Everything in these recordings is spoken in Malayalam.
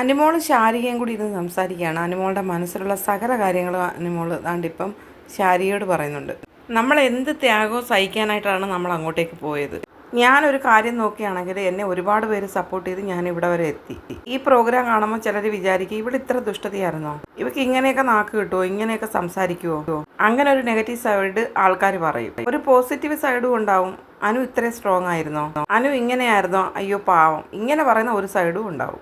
അനുമോളും ശാരികയും കൂടി ഇരുന്ന് സംസാരിക്കുകയാണ്. അനുമോളുടെ മനസ്സിലുള്ള സകല കാര്യങ്ങളും അനുമോൾ താണ്ടിപ്പം ശാരികയോട് പറയുന്നുണ്ട്. നമ്മൾ എന്ത് ത്യാഗവും സഹിക്കാനായിട്ടാണ് നമ്മൾ അങ്ങോട്ടേക്ക് പോയത്. ഞാനൊരു കാര്യം നോക്കുകയാണെങ്കിൽ എന്നെ ഒരുപാട് പേര് സപ്പോർട്ട് ചെയ്ത് ഞാൻ ഇവിടെ വരെ എത്തി. ഈ പ്രോഗ്രാം കാണുമ്പോൾ ചിലർ വിചാരിക്കും ഇവിടെ ഇത്ര ദുഷ്ടതയായിരുന്നോ? ഇവക്ക് ഇങ്ങനെയൊക്കെ നാക്ക് കിട്ടുമോ ഇങ്ങനെയൊക്കെ സംസാരിക്കുമോ അങ്ങനെ ഒരു നെഗറ്റീവ് സൈഡ് ആൾക്കാർ പറയും. ഒരു പോസിറ്റീവ് സൈഡും ഉണ്ടാവും. അനു ഇത്രയും സ്ട്രോങ് ആയിരുന്നോ? അനു ഇങ്ങനെയായിരുന്നോ? അയ്യോ പാവം. ഇങ്ങനെ പറയുന്ന ഒരു സൈഡും ഉണ്ടാവും.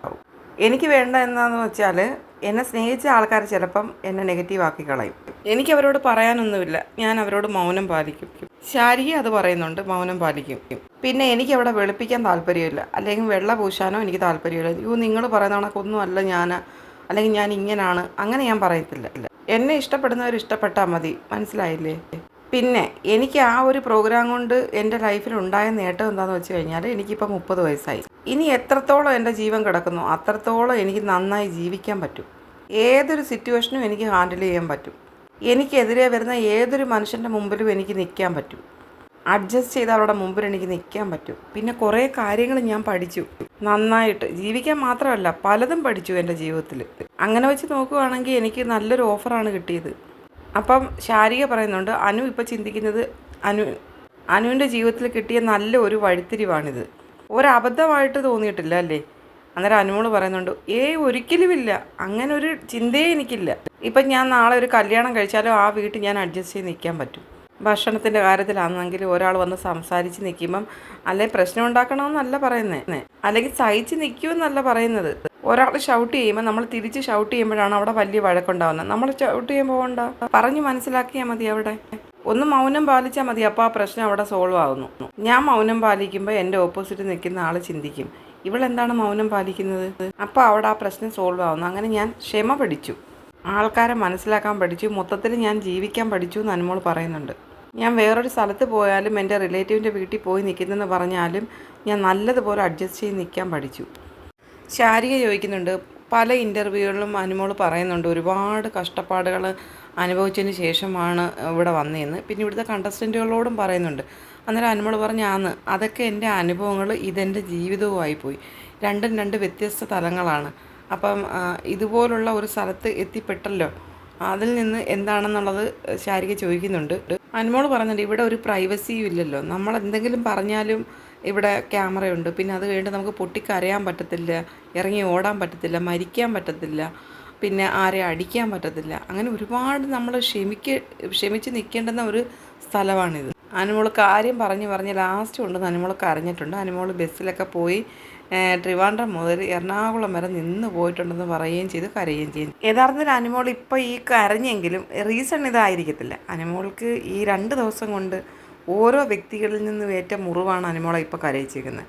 എനിക്ക് വേണ്ട എന്താണെന്ന് വെച്ചാൽ എന്നെ സ്നേഹിച്ച ആൾക്കാർ ചിലപ്പം എന്നെ നെഗറ്റീവ് ആക്കി കളയും. എനിക്ക് അവരോട് പറയാനൊന്നുമില്ല. ഞാൻ അവരോട് മൗനം പാലിക്കും. ശാരിക അത് പറയുന്നുണ്ട്. മൗനം പാലിക്കും. പിന്നെ എനിക്ക് അവിടെ വെളുപ്പിക്കാൻ താല്പര്യമില്ല. അല്ലെങ്കിൽ വെള്ള പൂശാനോ എനിക്ക് താല്പര്യമില്ല. അയ്യോ നിങ്ങൾ പറയുന്ന കണക്കൊന്നും അല്ല ഞാൻ അല്ലെങ്കിൽ ഞാൻ ഇങ്ങനാണ്. അങ്ങനെ ഞാൻ പറയത്തില്ല. എന്നെ ഇഷ്ടപ്പെടുന്നവർ ഇഷ്ടപ്പെട്ടാൽ മതി. മനസ്സിലായില്ലേ? പിന്നെ എനിക്ക് ആ ഒരു പ്രോഗ്രാം കൊണ്ട് എന്റെ ലൈഫിൽ ഉണ്ടായ നേട്ടം എന്താണെന്ന് വെച്ച് കഴിഞ്ഞാൽ എനിക്കിപ്പോൾ മുപ്പത് വയസ്സായി. ഇനി എത്രത്തോളം എന്റെ ജീവൻ കിടക്കുന്നു അത്രത്തോളം എനിക്ക് നന്നായി ജീവിക്കാൻ പറ്റും. ഏതൊരു സിറ്റുവേഷനും എനിക്ക് ഹാൻഡിൽ ചെയ്യാൻ പറ്റും. എനിക്കെതിരെ വരുന്ന ഏതൊരു മനുഷ്യന്റെ മുമ്പിലും എനിക്ക് നിൽക്കാൻ പറ്റും. അഡ്ജസ്റ്റ് ചെയ്ത് അവരുടെ മുമ്പിൽ എനിക്ക് നിൽക്കാൻ പറ്റും. പിന്നെ കുറേ കാര്യങ്ങൾ ഞാൻ പഠിച്ചു. നന്നായിട്ട് ജീവിക്കാൻ മാത്രമല്ല പലതും പഠിച്ചു എന്റെ ജീവിതത്തിൽ. അങ്ങനെ വെച്ച് നോക്കുകയാണെങ്കിൽ എനിക്ക് നല്ലൊരു ഓഫറാണ് കിട്ടിയത്. അപ്പം ശാരിക പറയുന്നുണ്ട് അനു ഇപ്പോൾ ചിന്തിക്കുന്നത് അനു അനുവിന്റെ ജീവിതത്തിൽ കിട്ടിയ നല്ല ഒരു വഴിത്തിരിവാണിത്. ഒരബദ്ധമായിട്ട് തോന്നിയിട്ടില്ല അല്ലേ? അന്നേരം അനുമോൾ പറയുന്നുണ്ട് ഏ ഒരിക്കലുമില്ല. അങ്ങനെ ഒരു ചിന്തയേ എനിക്കില്ല. ഇപ്പം ഞാൻ നാളെ ഒരു കല്യാണം കഴിച്ചാലും ആ വീട്ടിൽ ഞാൻ അഡ്ജസ്റ്റ് ചെയ്ത് നിൽക്കാൻ പറ്റും. ഭക്ഷണത്തിന്റെ കാര്യത്തിലാണെങ്കിൽ ഒരാൾ വന്ന് സംസാരിച്ച് നിൽക്കുമ്പം അല്ലെങ്കിൽ പ്രശ്നം ഉണ്ടാക്കണമെന്നല്ല പറയുന്നത് അല്ലെങ്കിൽ സഹിച്ച് നിൽക്കുമെന്നല്ല പറയുന്നത്. ഒരാൾ ഷൗട്ട് ചെയ്യുമ്പോൾ നമ്മൾ തിരിച്ച് ഷൗട്ട് ചെയ്യുമ്പോഴാണ് അവിടെ വലിയ വഴക്കുണ്ടാവുന്നത്. നമ്മൾ ഷൗട്ട് ചെയ്യാൻ പോകണ്ട പറഞ്ഞു മനസ്സിലാക്കിയാൽ മതി അവിടെ. ഒന്ന് മൗനം പാലിച്ചാൽ മതി അപ്പോൾ ആ പ്രശ്നം അവിടെ സോൾവ് ആവുന്നു. ഞാൻ മൗനം പാലിക്കുമ്പോൾ എന്റെ ഓപ്പോസിറ്റ് നിൽക്കുന്ന ആൾ ചിന്തിക്കും ഇവളെന്താണ് മൗനം പാലിക്കുന്നത്? അപ്പോൾ അവിടെ ആ പ്രശ്നം സോൾവ് ആവുന്നു. അങ്ങനെ ഞാൻ ക്ഷമ പഠിച്ചു. ആൾക്കാരെ മനസ്സിലാക്കാൻ പഠിച്ചു. മൊത്തത്തിൽ ഞാൻ ജീവിക്കാൻ പഠിച്ചു എന്ന് അനുമോൾ പറയുന്നുണ്ട്. ഞാൻ വേറൊരു സ്ഥലത്ത് പോയാലും എന്റെ റിലേറ്റീവിന്റെ വീട്ടിൽ പോയി നിൽക്കുന്നെന്ന് പറഞ്ഞാലും ഞാൻ നല്ലതുപോലെ അഡ്ജസ്റ്റ് ചെയ്ത് നിൽക്കാൻ പഠിച്ചു. ശാരിക ചോദിക്കുന്നുണ്ട് പല ഇന്റർവ്യൂകളിലും അനുമോൾ പറയുന്നുണ്ട് ഒരുപാട് കഷ്ടപ്പാടുകൾ അനുഭവിച്ചതിന് ശേഷമാണ് ഇവിടെ വന്നതെന്ന് പിന്നെ ഇവിടുത്തെ കണ്ടസ്റ്റന്റുകളോടും പറയുന്നുണ്ട് അന്നേരം അനുമോൾ പറഞ്ഞാന്ന് അതൊക്കെ എന്റെ അനുഭവങ്ങൾ ഇതെന്റെ ജീവിതവുമായി പോയി. രണ്ടും രണ്ട് വ്യത്യസ്ത തലങ്ങളാണ്. അപ്പം ഇതുപോലുള്ള ഒരു സ്ഥലത്ത് എത്തിപ്പെട്ടല്ലോ. അതിൽ നിന്ന് എന്താണെന്നുള്ളത് ശാരിക ചോദിക്കുന്നുണ്ട്. അനുമോൾ പറയുന്നുണ്ട് ഇവിടെ ഒരു പ്രൈവസിയും ഇല്ലല്ലോ. നമ്മൾ എന്തെങ്കിലും പറഞ്ഞാലും ഇവിടെ ക്യാമറയുണ്ട്. പിന്നെ അത് കഴിഞ്ഞിട്ട് നമുക്ക് പൊട്ടിക്കരയാൻ പറ്റത്തില്ല ഇറങ്ങി ഓടാൻ പറ്റത്തില്ല മരിക്കാൻ പറ്റത്തില്ല പിന്നെ ആരെ അടിക്കാൻ പറ്റത്തില്ല. അങ്ങനെ ഒരുപാട് നമ്മൾ ക്ഷമിക്ക ക്ഷമിച്ച് നിൽക്കേണ്ടുന്ന ഒരു സ്ഥലമാണിത്. അനുമോൾ കാര്യം പറഞ്ഞ് പറഞ്ഞ് ലാസ്റ്റ് കൊണ്ട് അനുമോൾ കരഞ്ഞിട്ടുണ്ട്. അനുമോൾ ബസ്സിലൊക്കെ പോയി ട്രിവാൻഡ്രം മുതൽ എറണാകുളം വരെ നിന്ന് പോയിട്ടുണ്ടെന്ന് പറയുകയും ചെയ്തു കരയുകയും ചെയ്തു. യഥാർത്ഥത്തിൽ അനുമോൾ ഇപ്പോൾ ഈ കരഞ്ഞെങ്കിലും റീസൺ ഇതായിരിക്കത്തില്ല. അനുമോൾക്ക് ഈ രണ്ട് ദിവസം കൊണ്ട് ഓരോ വ്യക്തികളിൽ നിന്നും ഏറ്റ മുറിവാണ് അനുമോളെ ഇപ്പോൾ കരയിച്ചിരിക്കുന്നത്.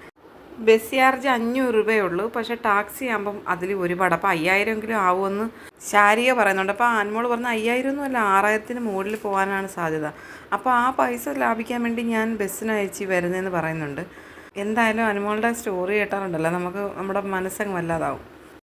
ബസ് ചാർജ് അഞ്ഞൂറ് രൂപയേ ഉള്ളൂ പക്ഷേ ടാക്സി ആകുമ്പം അതിൽ ഒരുപാട്. അപ്പോൾ അയ്യായിരമെങ്കിലും ആവുമെന്ന് ശാരിക പറയുന്നുണ്ട്. അപ്പോൾ അനുമോൾ പറഞ്ഞ അയ്യായിരം ഒന്നും അല്ല ആറായിരത്തിന് മുകളിൽ പോകാനാണ് സാധ്യത. അപ്പോൾ ആ പൈസ ലാഭിക്കാൻ വേണ്ടി ഞാൻ ബസ്സിന് അയച്ച് വരുന്നതെന്ന് പറയുന്നുണ്ട്. എന്തായാലും അനുമോളുടെ സ്റ്റോറി കേട്ടാറുണ്ടല്ലോ നമുക്ക് നമ്മുടെ മനസ്സങ്ങ് വല്ലാതാവും.